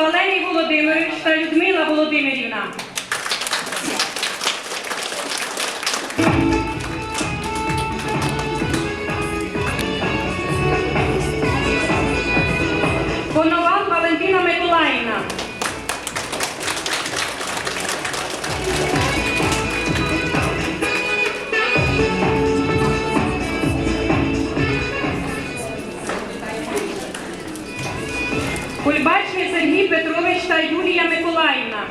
Валерій Володимирович та Людмила Володимирівна. Коновал Валентина Миколаївна. Юлія Миколаївна.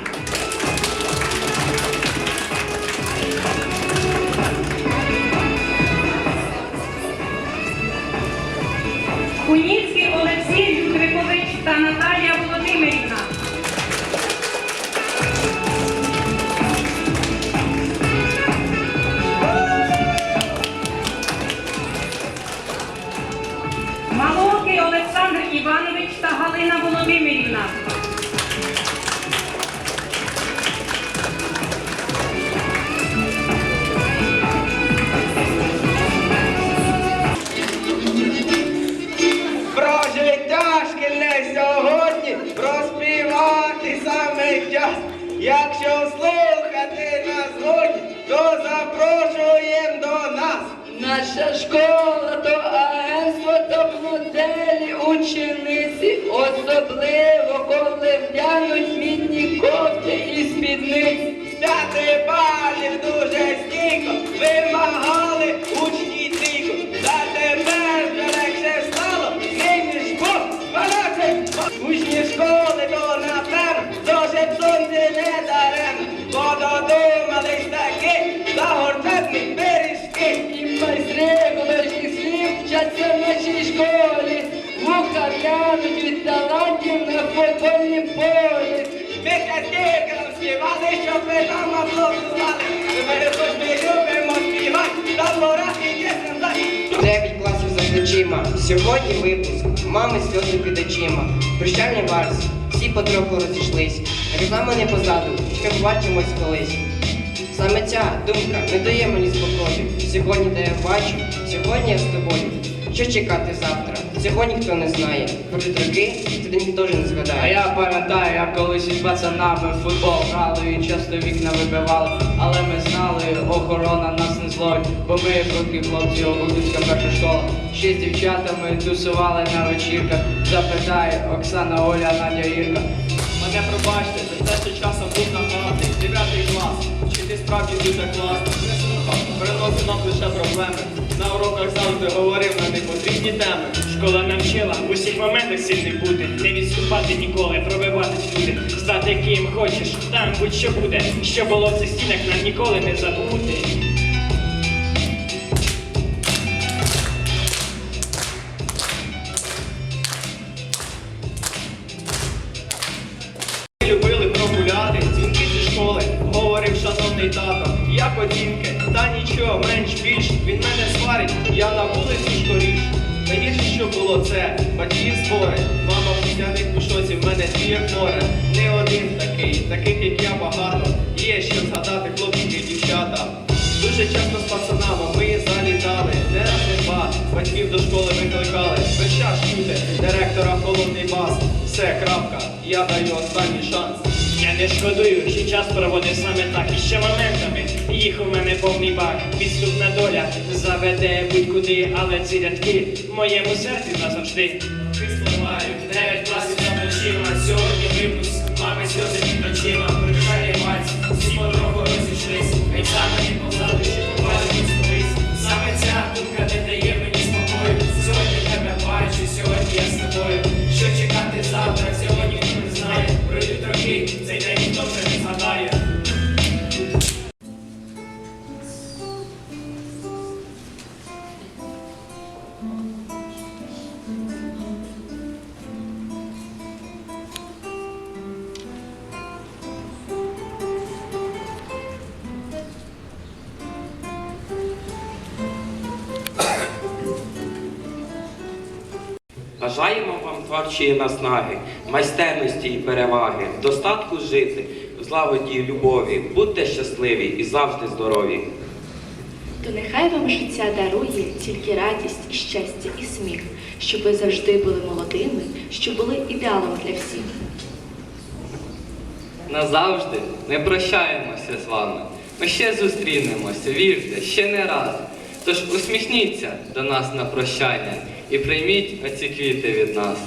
Куніцький Олексій Людвикович та Наталія Володимирівна. Малокий Олександр Іванович та Галина Володимирівна. Якщо слухати на згоді, то запрошуємо до нас. Наша школа то агентство, то моделі учениці, особливо коли вдянуть мідні кофти і спідниці. П'яти балів дуже стійко вимагали учні І слів вчаться в нашій школі. Вуха в'януть від талантів на футбольнім полі. Ми казки співали, щоб ви нам аплодували. Ми ми любимо співати, та пора і дітям дати. Дев'ять класів за плечима. Сьогодні випуск. Мами сльози під очима. Прощальний варс. Всі потроху розійшлись. Реклама не позаду. Ще побачимось колись. Саме ця думка не дає мені спокою. Сьогодні, де я бачу, сьогодні я з тобою. Що чекати завтра? Цього ніхто не знає. Проте роки день теж не А я пам'ятаю, як колись із пацанами в футбол грали і часто вікна вибивали. Але ми знали, охорона нас не зловить, бо ми круті хлопці, Обухівська перша школа. Ще з дівчатами тусували на вечірках. Запитає Оксана, Оля, Надя, Ірка. Мене пробачте те, що часом був нагадний. Дев'ятий клас, справді дуже класно. Приносить нам лише проблеми. На уроках завжди говорив на непотрібні теми. Школа навчила в усіх моментах сильний бути, не відступати ніколи, пробиватись всюди, стати ким хочеш, там будь-що буде. Що було в цих стінах, нам ніколи не забути. Як море. Не один такий, таких як я багато, є що згадати хлопчики і дівчата. Дуже часто з пацанами ми залітали, не раз не два, батьків до школи викликали. Весь час чути, директора холодний бас. Все, крапка, я даю останній шанс. Я не шкодую, що час проводив саме так, і ще моментами. Їх у мене повний бак, підступна доля заведе будь-куди, але ці рядки в моєму серці назавжди. Розійшлись, Бажаємо вам творчої наснаги, майстерності і переваги, достатку жити, в злагоді і любові. Будьте щасливі і завжди здорові. То нехай вам життя дарує тільки радість, і щастя, і сміх, щоб ви завжди були молодими, щоб були ідеалом для всіх. Назавжди не прощаємося з вами. Ми ще зустрінемося, вірте, ще не раз. Тож усміхніться до нас на прощання і прийміть оці квіти від нас.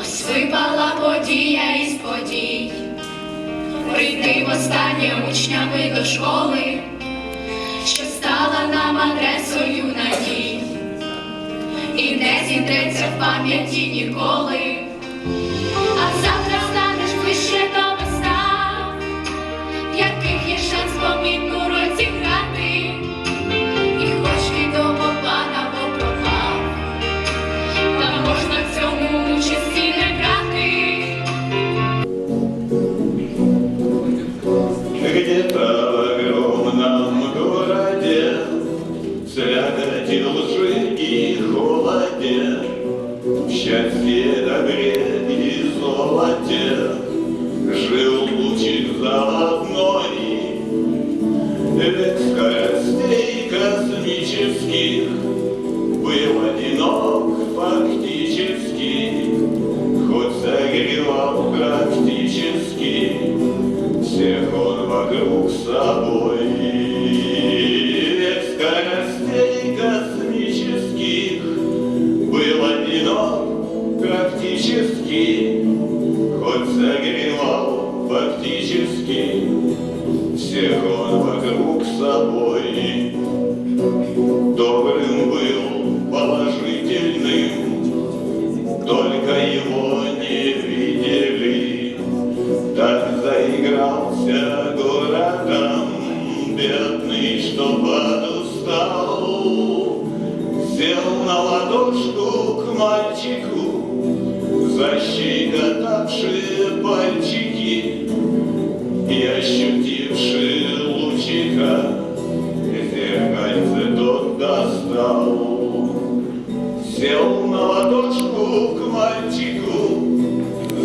Ось випала подія із подій, прийти востаннє учнями до школи, що стала нам адресою надій, і не зітреться в пам'яті ніколи. Практически, хоть согревал фактически всех он вокруг собой. Добрым был, положительным, только его не видели. Так заигрался городом, бедный, что подустал. Сел на ладошку к мальчику, защекотавшие пальчики и ощутившие лучика, зеркальце тот достал. Сел на ладошку к мальчику,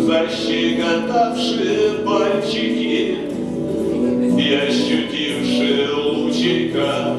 защекотавшие пальчики и ощутившие лучика,